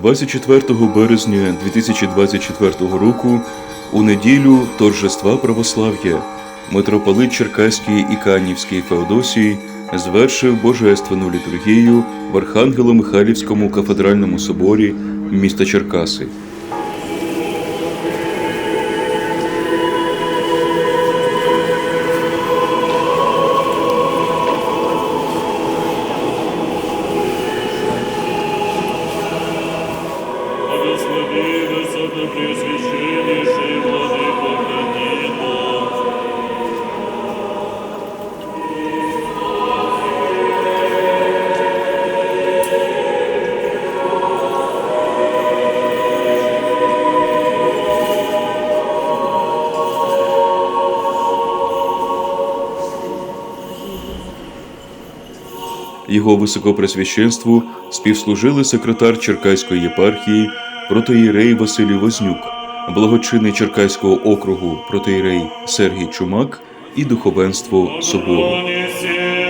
24 березня 2024 року у неділю торжества православ'я митрополит Черкаський і Канівський Феодосій звершив божественну літургію в Архангело-Михайлівському кафедральному соборі міста Черкаси. Його високопресвященству співслужили секретар Черкаської єпархії протоїрей Василій Вознюк, благочинний Черкаського округу протоїрей Сергій Чумак і духовенство собору. Они всем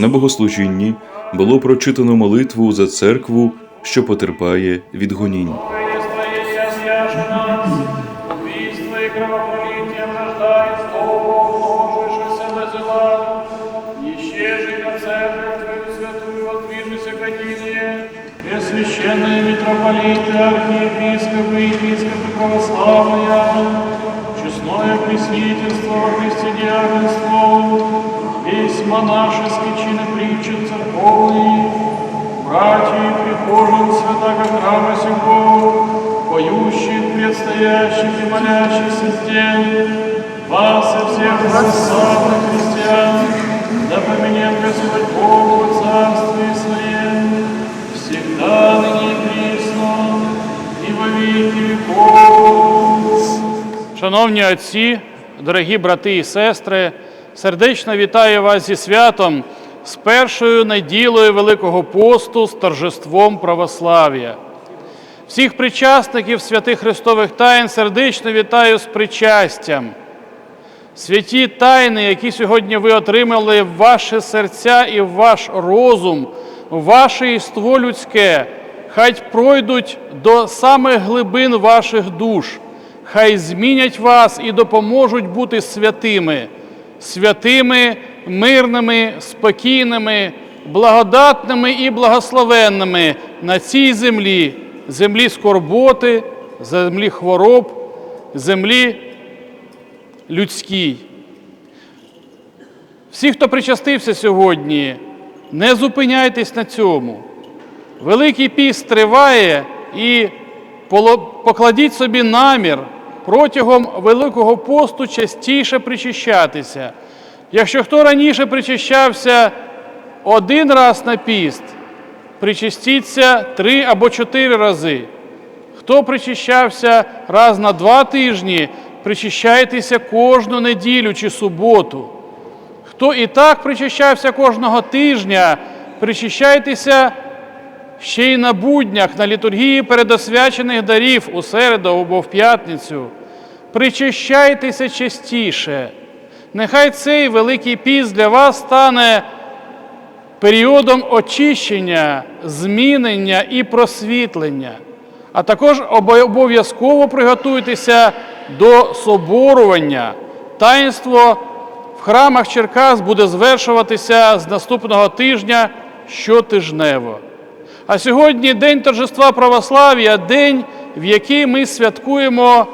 На богослужінні було прочитано молитву за церкву, що потерпає від гонінь. Твоя свяжет нас, убийство и кровопролитие рождает слово, множившееся на зела. Исчезни на церковь Твою святую, отвижися године. Пресвященные митрополиты, архиепископы и епископы православные, честное пресвительство во Христе диаконство, весь монашеский чин и притча церковный, братья и прихожан святого храма сего, поющих, предстоящих и молящихся здесь, вас и всех православных христиан, да поменяет Господь Бог в Царстве Своем, всегда ныне и присно, и во веки веков. Шановні отці, дорогі брати і сестри, сердечно вітаю вас зі святом, з першою неділею Великого посту з торжеством православ'я. Всіх причасників святих Христових тайн сердечно вітаю з причастям. Святі тайни, які сьогодні ви отримали в ваші серця і в ваш розум, в ваше єство людське, хай пройдуть до самих глибин ваших душ, хай змінять вас і допоможуть бути святими, святими, мирними, спокійними, благодатними і благословенними на цій землі, землі скорботи, землі хвороб, землі людській. Всі, хто причастився сьогодні, не зупиняйтесь на цьому. Великий піст триває і покладіть собі намір протягом Великого посту частіше причащатися. Якщо хто раніше причащався один раз на піст, причастіться три або чотири рази. Хто причащався раз на два тижні, причащайтеся кожну неділю чи суботу. Хто і так причащався кожного тижня, причащайтеся ще й на буднях, на літургії передосвячених дарів у середу або в п'ятницю. Причащайтеся частіше. Нехай цей великий піст для вас стане періодом очищення, змінення і просвітлення. А також обов'язково приготуйтеся до соборування. Таїнство в храмах Черкас буде звершуватися з наступного тижня щотижнево. А сьогодні День торжества православ'я, день, в який ми святкуємо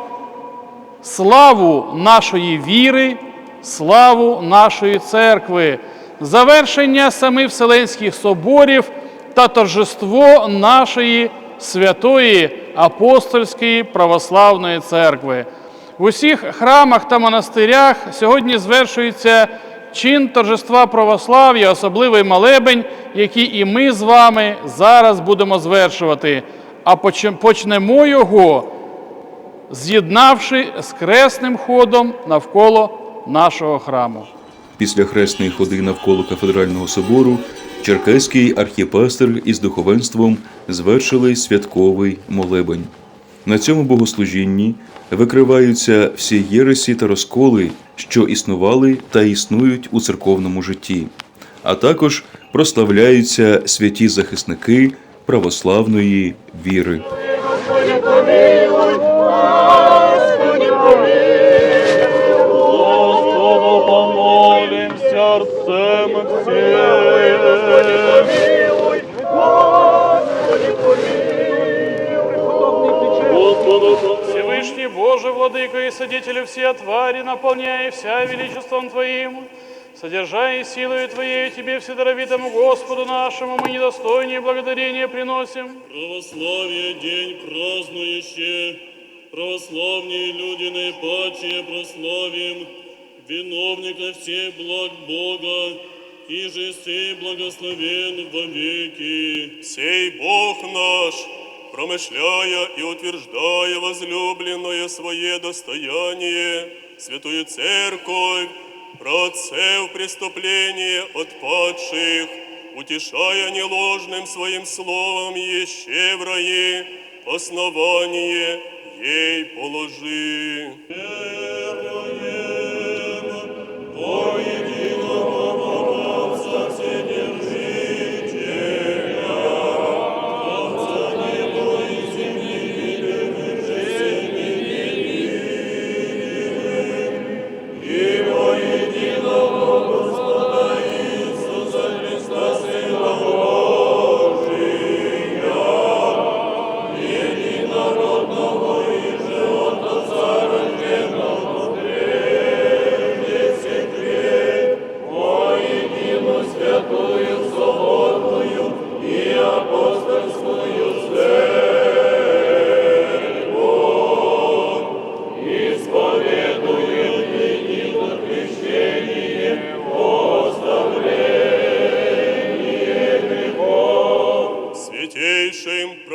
славу нашої віри, славу нашої церкви, завершення самих Вселенських соборів та торжество нашої святої апостольської православної церкви. В усіх храмах та монастирях сьогодні звершується чин торжества православ'я, особливий молебень, який і ми з вами зараз будемо звершувати. А почнемо його з'єднавши з кресним ходом навколо нашого храму. Після хресної ходи навколо кафедрального собору черкеський архіпастер із духовенством звершили святковий молебень. На цьому богослужінні викриваються всі єресі та розколи, що існували та існують у церковному житті, а також прославляються святі захисники православної віри. Всевышний Боже, Владыка и Содителю все твари, наполняя вся величеством Твоим, содержая силою Твоей, Тебе, Вседоровитому Господу нашему, мы недостойнее благодарения приносим. Православие день празднующий, православные люди наипаче прославим, виновника всех благ Бога, и же сей благословен вовеки. Сей Бог наш, промышляя и утверждая возлюбленное свое достояние, святую церковь, про отцев преступление от падших, утешая неложным своим словом еще в основание ей положи. Святейшим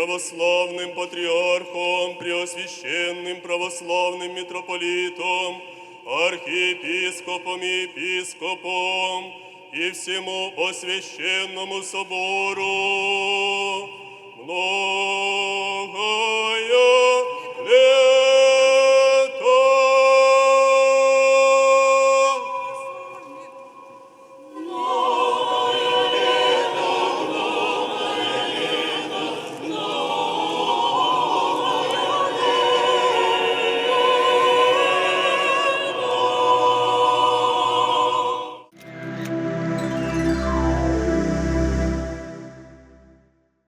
православным патриархом, преосвященным православным митрополитом, архиепископом и епископом и всему освященному собору, много